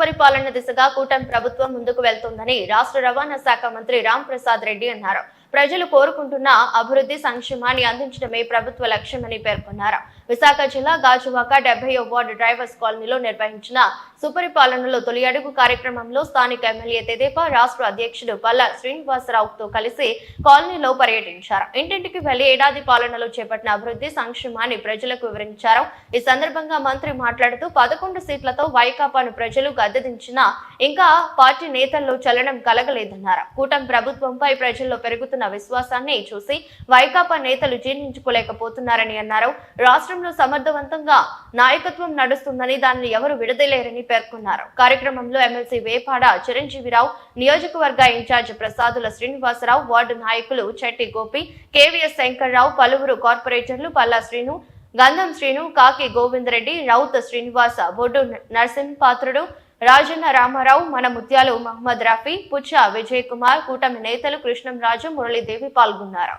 సుపరిపాలన దిశగా కూటమి ప్రభుత్వం ముందుకు వెళ్తుందని రాష్ట్ర రవాణా శాఖ మంత్రి రామ్ ప్రసాద్ రెడ్డి అన్నారు. ప్రజలు కోరుకుంటున్న అభివృద్ధి సంక్షేమాన్ని అందించడమే ప్రభుత్వ లక్ష్యమని పేర్కొన్నారు. విశాఖ జిల్లా గాజువాక డెబ్బై వార్డు డ్రైవర్స్ కాలనీలో నిర్వహించిన సుపరిపాలనలో తొలి అడుగు కార్యక్రమంలో స్థానిక ఎమ్మెల్యే తెదేపా రాష్ట్ర అధ్యక్షుడు పల్లా శ్రీనివాసరావుతో కలిసి కాలనీలో పర్యటించారు. ఇంటింటికి వెళ్ళి ఏడాది పాలనలో చేపట్టిన అభివృద్ధి సంక్షేమాన్ని ప్రజలకు వివరించారు. ఈ సందర్భంగా మంత్రి మాట్లాడుతూ పదకొండు సీట్లతో వైకాపాను ప్రజలు గద్దెదించినా ఇంకా పార్టీ నేతల్లో చలనం కలగలేదన్నారు. కూటమి ప్రభుత్వంపై ప్రజల్లో పెరుగుతున్న విశ్వాసాన్ని చూసి వైకాపా నేతలు జీర్ణించుకోలేకపోతున్నారని అన్నారు. రాష్ట్రం రాష్ట్రంలో సమర్థవంతంగా నాయకత్వం నడుస్తుందని దానిని ఎవరు విడదలేరని పేర్కొన్నారు. కార్యక్రమంలో ఎమ్మెల్సీ వేపాడ చిరంజీవిరావు నియోజకవర్గ ఇన్ఛార్జ్ ప్రసాదుల శ్రీనివాసరావు వార్డు నాయకులు చెట్టి గోపి కేవీఎస్ శంకర్రావు పలువురు కార్పొరేటర్లు పల్లా శ్రీను గంధం శ్రీను కాకి గోవిందరెడ్డి రౌత్ శ్రీనివాస బొడ్డు నరసింహపాత్రుడు రాజన్న రామారావు మన ముత్యాలు మహమ్మద్ రఫీ పుచ్చ విజయ్ కుమార్ కూటమి నేతలు కృష్ణంరాజు మురళీదేవి పాల్గొన్నారు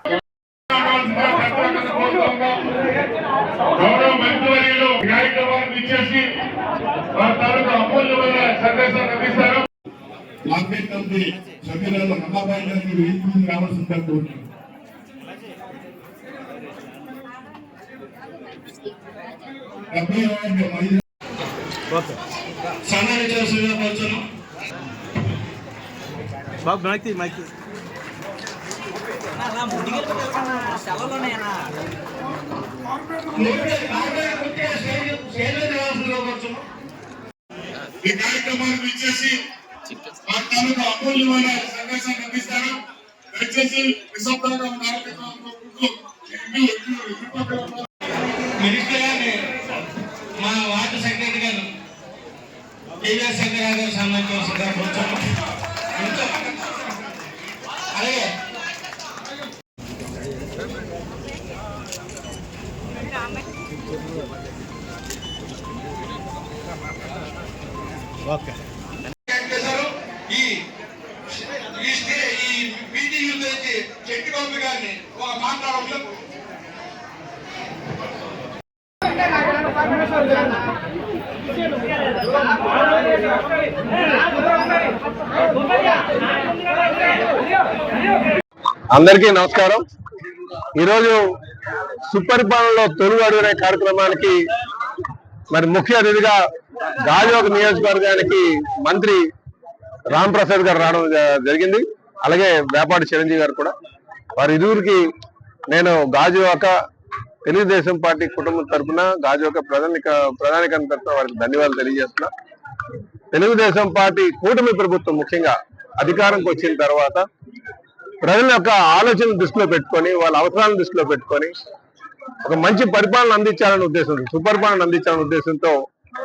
గౌరవ మంత్రివర్యులు కార్యక్రమాన్ని ఇచ్చేసి వారి తాలూకు అమూల్యమైన సందేశాన్ని అందిస్తారు. మీద రావాల్సిందిగా కోరుతున్నాను బాబు మైక్ మైక్ ఈ కార్యక్రమానికి ఇచ్చేసి మా తాలూకు అమూల్యమైన సందేశం అందిస్తారు దయచేసి నిశ్శబ్దంగా ఉండాలని మినిస్టర్ మా వార్డు సెక్రటరీ గారు కేవీఆర్ శంకర్ గారు సంబంధించిన సందర్భం మీటింగ్ చెట్టి బాబు గారిని ఒక మాట్లాడడం అందరికీ నమస్కారం. ఈరోజు సుపరిపాలనలో తొలుగు అడుగునే కార్యక్రమానికి మరి ముఖ్య అతిథిగా గాజువాక నియోజకవర్గానికి మంత్రి రామ్ ప్రసాద్ గారు రావడం జరిగింది. అలాగే వేపాటి చిరంజీవి గారు కూడా. వారి ఇరువురికి నేను గాజువాక తెలుగుదేశం పార్టీ కుటుంబం తరఫున గాజువాక ప్రధానిక ప్రధానికం తరపున వారికి ధన్యవాదాలు తెలియజేస్తున్నా. తెలుగుదేశం పార్టీ కూటమి ప్రభుత్వం ముఖ్యంగా అధికారంకి వచ్చిన తర్వాత ప్రజల యొక్క ఆలోచన దృష్టిలో పెట్టుకొని వాళ్ళ అవసరాలను దృష్టిలో పెట్టుకొని ఒక మంచి పరిపాలన అందించాలనే ఉద్దేశంతో సుపరిపాలన అందించాలనే ఉద్దేశంతో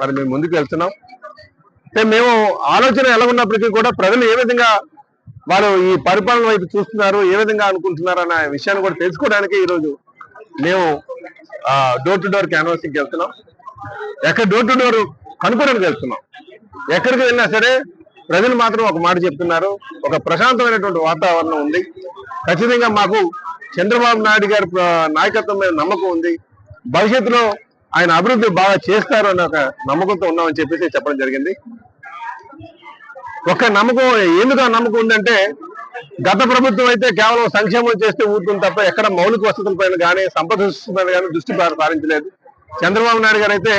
మరి మేము ముందుకు వెళ్తున్నాం. అంటే మేము ఆలోచన ఎలా ఉన్నప్పటికీ కూడా ప్రజలు ఏ విధంగా వారు ఈ పరిపాలన వైపు చూస్తున్నారు ఏ విధంగా అనుకుంటున్నారు అనే విషయాన్ని కూడా తెలుసుకోవడానికి ఈరోజు మేము డోర్ టు డోర్ క్యాన్వాసింగ్కి వెళ్తున్నాం. ఎక్కడ డోర్ టు డోర్ కనుక్కోవడానికి వెళ్తున్నాం. ఎక్కడికి వెళ్ళినా సరే ప్రజలు మాత్రం ఒక మాట చెప్తున్నారు. ఒక ప్రశాంతమైనటువంటి వాతావరణం ఉంది. ఖచ్చితంగా మాకు చంద్రబాబు నాయుడు గారి నాయకత్వం మీద నమ్మకం ఉంది. భవిష్యత్తులో ఆయన అభివృద్ధి బాగా చేస్తారు అన్న ఒక నమ్మకంతో ఉన్నామని చెప్పేసి చెప్పడం జరిగింది. ఒక నమ్మకం ఎందుకు ఆ నమ్మకం ఉందంటే గత ప్రభుత్వం అయితే కేవలం సంక్షేమం చేస్తే ఊరుతుంది తప్ప ఎక్కడ మౌలిక వసతులపైన కానీ సంపద సృష్టి పైన కానీ దృష్టి సారించలేదు చంద్రబాబు నాయుడు గారు అయితే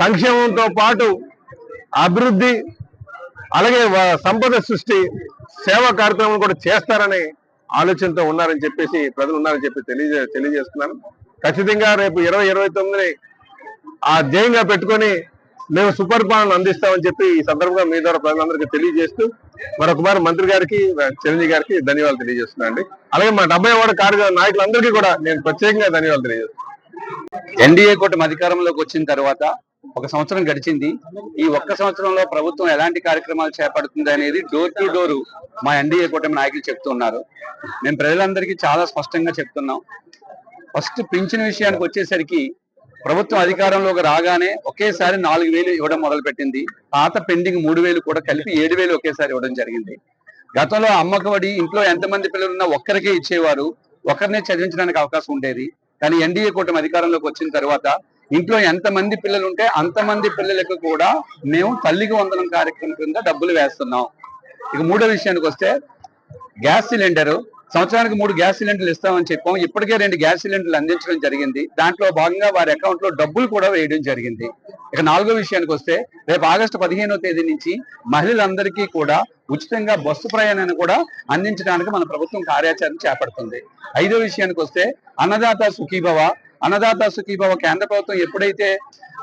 సంక్షేమంతో పాటు అభివృద్ధి అలాగే సంపద సృష్టి సేవా కార్యక్రమం కూడా చేస్తారని ఆలోచనతో ఉన్నారని చెప్పేసి ప్రజలు ఉన్నారని చెప్పి తెలియజే తెలియజేస్తున్నాను. ఖచ్చితంగా రేపు ఇరవై ఇరవై తొమ్మిదిని ఆ ధ్యేయంగా పెట్టుకొని మేము సుపరిపాలన అందిస్తామని చెప్పి ఈ సందర్భంగా మీ ద్వారా ప్రజలందరికీ తెలియజేస్తూ మరొకమారు మంత్రి గారికి చిరంజీవి గారికి ధన్యవాదాలు తెలియజేస్తున్నాను అలాగే మా డెబ్బై వార్డు కార్య నాయకులందరికీ కూడా నేను ప్రత్యేకంగా ధన్యవాదాలు తెలియజేస్తున్నాను. ఎన్డీఏ కూటమి అధికారంలోకి వచ్చిన తర్వాత ఒక సంవత్సరం గడిచింది. ఈ ఒక్క సంవత్సరంలో ప్రభుత్వం ఎలాంటి కార్యక్రమాలు చేపడుతుంది అనేది డోర్ టు డోర్ మా ఎన్డీఏ కూటమి నాయకులు చెప్తున్నారు మేము ప్రజలందరికీ చాలా స్పష్టంగా చెప్తున్నాం. ఫస్ట్ పింఛన్ విషయానికి వచ్చేసరికి ప్రభుత్వం అధికారంలోకి రాగానే ఒకేసారి నాలుగు వేలు ఇవ్వడం మొదలుపెట్టింది. పాత పెండింగ్ మూడు వేలు కూడా కలిపి ఏడు వేలు ఒకేసారి ఇవ్వడం జరిగింది. గతంలో అమ్మకబడి ఇంట్లో ఎంతమంది పిల్లలున్నా ఒక్కరికే ఇచ్చేవారు ఒకరినే చదివించడానికి అవకాశం ఉండేది. కానీ ఎన్డీఏ కూటమి అధికారంలోకి వచ్చిన తర్వాత ఇంట్లో ఎంతమంది పిల్లలు ఉంటే అంతమంది పిల్లలకు కూడా మేము తల్లికి వందనం కార్యక్రమం కింద డబ్బులు వేస్తున్నాం. ఇక మూడో విషయానికి వస్తే గ్యాస్ సిలిండర్ సంవత్సరానికి మూడు గ్యాస్ సిలిండర్లు ఇస్తామని చెప్పాం ఇప్పటికే రెండు గ్యాస్ సిలిండర్లు అందించడం జరిగింది. దాంట్లో భాగంగా వారి అకౌంట్లో డబ్బులు కూడా వేయడం జరిగింది. ఇక నాలుగో విషయానికి వస్తే రేపు ఆగస్టు పదిహేనో తేదీ నుంచి మహిళలందరికీ కూడా ఉచితంగా బస్సు ప్రయాణాన్ని కూడా అందించడానికి మన ప్రభుత్వం కార్యాచరణ చేపడుతుంది. ఐదో విషయానికి వస్తే అన్నదాత సుఖీభవ అన్నదాత సుఖీభవ కేంద్ర ప్రభుత్వం ఎప్పుడైతే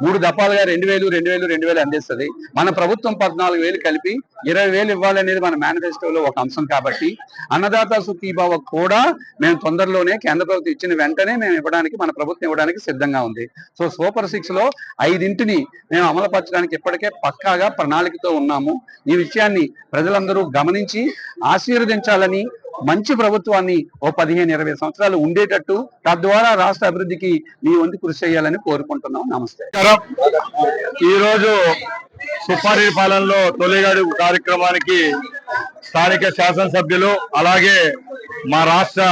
మూడు దఫాలుగా రెండు వేలు రెండు వేలు రెండు వేలు అందిస్తుంది మన ప్రభుత్వం పద్నాలుగు వేలు కలిపి ఇరవై వేలు ఇవ్వాలనేది మన మేనిఫెస్టోలో ఒక అంశం కాబట్టి అన్నదాత సుఖీభావ కూడా మేము తొందరలోనే కేంద్ర ప్రభుత్వం ఇచ్చిన వెంటనే మేము ఇవ్వడానికి మన ప్రభుత్వం ఇవ్వడానికి సిద్ధంగా ఉంది. సో సూపర్ సిక్స్లో ఐదింటిని మేము అమలుపరచడానికి ఇప్పటికే పక్కాగా ప్రణాళికతో ఉన్నాము. ఈ విషయాన్ని ప్రజలందరూ గమనించి ఆశీర్వదించాలని మంచి ప్రభుత్వాన్ని ఓ పదిహేను ఇరవై సంవత్సరాలు ఉండేటట్టు తద్వారా రాష్ట్ర అభివృద్ధికి మీ వంతు కృషి చేయాలని కోరుకుంటున్నాం. నమస్తే. ఈ రోజు పాలనలో తొలిగాడు కార్యక్రమానికి స్థానిక శాసనసభ్యులు అలాగే మా రాష్ట్ర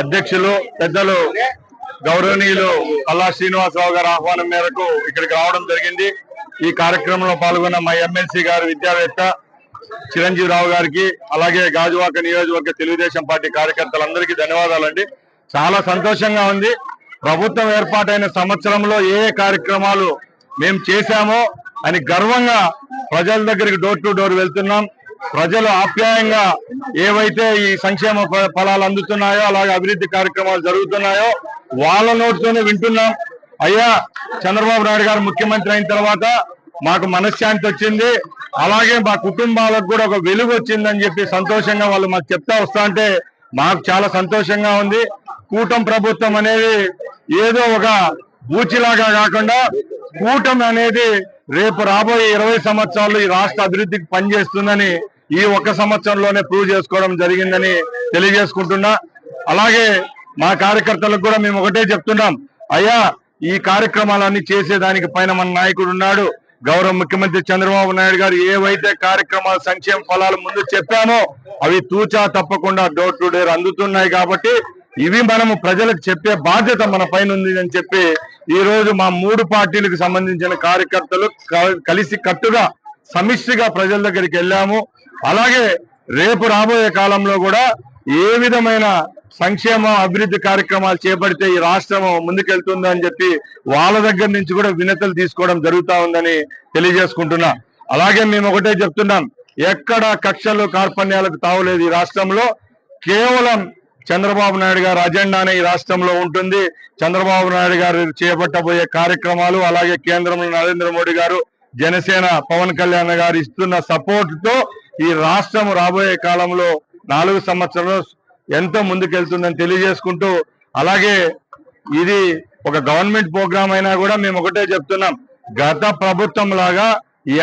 అధ్యక్షులు పెద్దలు గౌరవనీయులు అల్లా శ్రీనివాసరావు గారి ఆహ్వానం మేరకు ఇక్కడికి రావడం జరిగింది. ఈ కార్యక్రమంలో పాల్గొన్న మా ఎమ్మెల్సీ గారు విద్యావేత్త చిరంజీవి రావు గారికి అలాగే గాజువాక నియోజకవర్గ తెలుగుదేశం పార్టీ కార్యకర్తలందరికీ ధన్యవాదాలండి. చాలా సంతోషంగా ఉంది. ప్రభుత్వం ఏర్పాటైన సంవత్సరంలో ఏ కార్యక్రమాలు మేము చేశామో అని గర్వంగా ప్రజల దగ్గరికి డోర్ టు డోర్ వెళ్తున్నాం. ప్రజలు ఆప్యాయంగా ఏవైతే ఈ సంక్షేమ ఫలాలు అందుతున్నాయో అలాగే అభివృద్ధి కార్యక్రమాలు జరుగుతున్నాయో వాళ్ళ నోటితోనే వింటున్నాం. అయ్యా చంద్రబాబు నాయుడు గారు ముఖ్యమంత్రి అయిన తర్వాత మాకు మనశ్శాంతి వచ్చింది. అలాగే మా కుటుంబాలకు కూడా ఒక వెలుగు వచ్చిందని చెప్పి సంతోషంగా వాళ్ళు మాకు చెప్తా వస్తా అంటే మాకు చాలా సంతోషంగా ఉంది. కూటమి ప్రభుత్వం అనేది ఏదో ఒక బూచిలాగా కాకుండా కూటమి అనేది రేపు రాబోయే ఇరవై సంవత్సరాలు ఈ రాష్ట్ర అభివృద్ధికి పనిచేస్తుందని ఈ ఒక్క సంవత్సరంలోనే ప్రూవ్ చేసుకోవడం జరిగిందని తెలియజేసుకుంటున్నా. అలాగే మా కార్యకర్తలకు కూడా మేము ఒకటే చెప్తున్నాం. అయ్యా ఈ కార్యక్రమాలన్నీ చేసేదానికి పైన మన నాయకుడు ఉన్నాడు. గౌరవ ముఖ్యమంత్రి చంద్రబాబు నాయుడు గారు ఏవైతే కార్యక్రమాలు సంక్షేమ ఫలాలు ముందు చెప్పామో అవి తూచా తప్పకుండా డోర్ టు డోర్ అందుతున్నాయి కాబట్టి ఇవి మనము ప్రజలకు చెప్పే బాధ్యత మన పైన ఉంది అని చెప్పి ఈ రోజు మా మూడు పార్టీలకు సంబంధించిన కార్యకర్తలు క- కలిసి కట్టుగా సమిష్టిగా ప్రజల దగ్గరికి వెళ్ళాము. అలాగే రేపు రాబోయే కాలంలో కూడా ఏ విధమైన సంక్షేమ అభివృద్ధి కార్యక్రమాలు చేపడితే ఈ రాష్ట్రం ముందుకెళ్తుంది అని చెప్పి వాళ్ళ దగ్గర నుంచి కూడా వినతులు తీసుకోవడం జరుగుతా ఉందని తెలియజేసుకుంటున్నా. అలాగే మేము ఒకటే చెప్తున్నాం ఎక్కడ కక్షలు కార్పణ్యాలకు తావులేదు ఈ రాష్ట్రంలో. కేవలం చంద్రబాబు నాయుడు గారి అజెండానే ఈ రాష్ట్రంలో ఉంటుంది. చంద్రబాబు నాయుడు గారు చేపట్టబోయే కార్యక్రమాలు అలాగే కేంద్రంలో నరేంద్ర మోడీ గారు జనసేన పవన్ కళ్యాణ్ గారు ఇస్తున్న సపోర్ట్తో ఈ రాష్ట్రం రాబోయే కాలంలో నాలుగు సంవత్సరాలు ఎంతో ముందుకెళ్తుందని తెలియజేసుకుంటూ అలాగే ఇది ఒక గవర్నమెంట్ ప్రోగ్రామ్ అయినా కూడా మేము ఒకటే చెప్తున్నాం. గత ప్రభుత్వం లాగా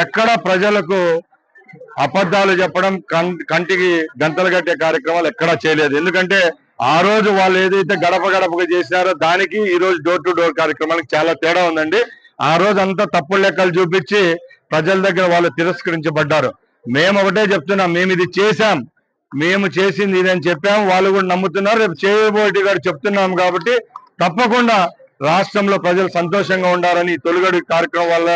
ఎక్కడ ప్రజలకు అబద్ధాలు చెప్పడం కంటికి గంతలు కట్టే కార్యక్రమాలు ఎక్కడా చేయలేదు. ఎందుకంటే ఆ రోజు వాళ్ళు ఏదైతే గడప గడపగా చేశారో దానికి ఈ రోజు డోర్ టు డోర్ కార్యక్రమానికి చాలా తేడా ఉందండి. ఆ రోజు అంతా తప్పుడు లెక్కలు చూపించి ప్రజల దగ్గర వాళ్ళు తిరస్కరించబడ్డారు. మేము ఒకటే చెప్తున్నాం మేము ఇది చేశాం. మేము చేసింది ఇది అని చెప్పాము. వాళ్ళు కూడా నమ్ముతున్నారు. రేపు చేయబోటి గారు చెప్తున్నాం కాబట్టి తప్పకుండా రాష్ట్రంలో ప్రజలు సంతోషంగా ఉండాలని తొలగడు కార్యక్రమం వల్ల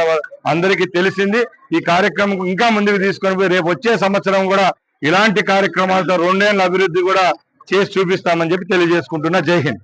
అందరికీ తెలిసింది. ఈ కార్యక్రమం ఇంకా ముందుకు తీసుకొని పోయి రేపు వచ్చే సంవత్సరం కూడా ఇలాంటి కార్యక్రమాలతో రెండేళ్ళ అభివృద్ధి కూడా చేసి చూపిస్తామని చెప్పి తెలియజేసుకుంటున్నా. జై హింద్.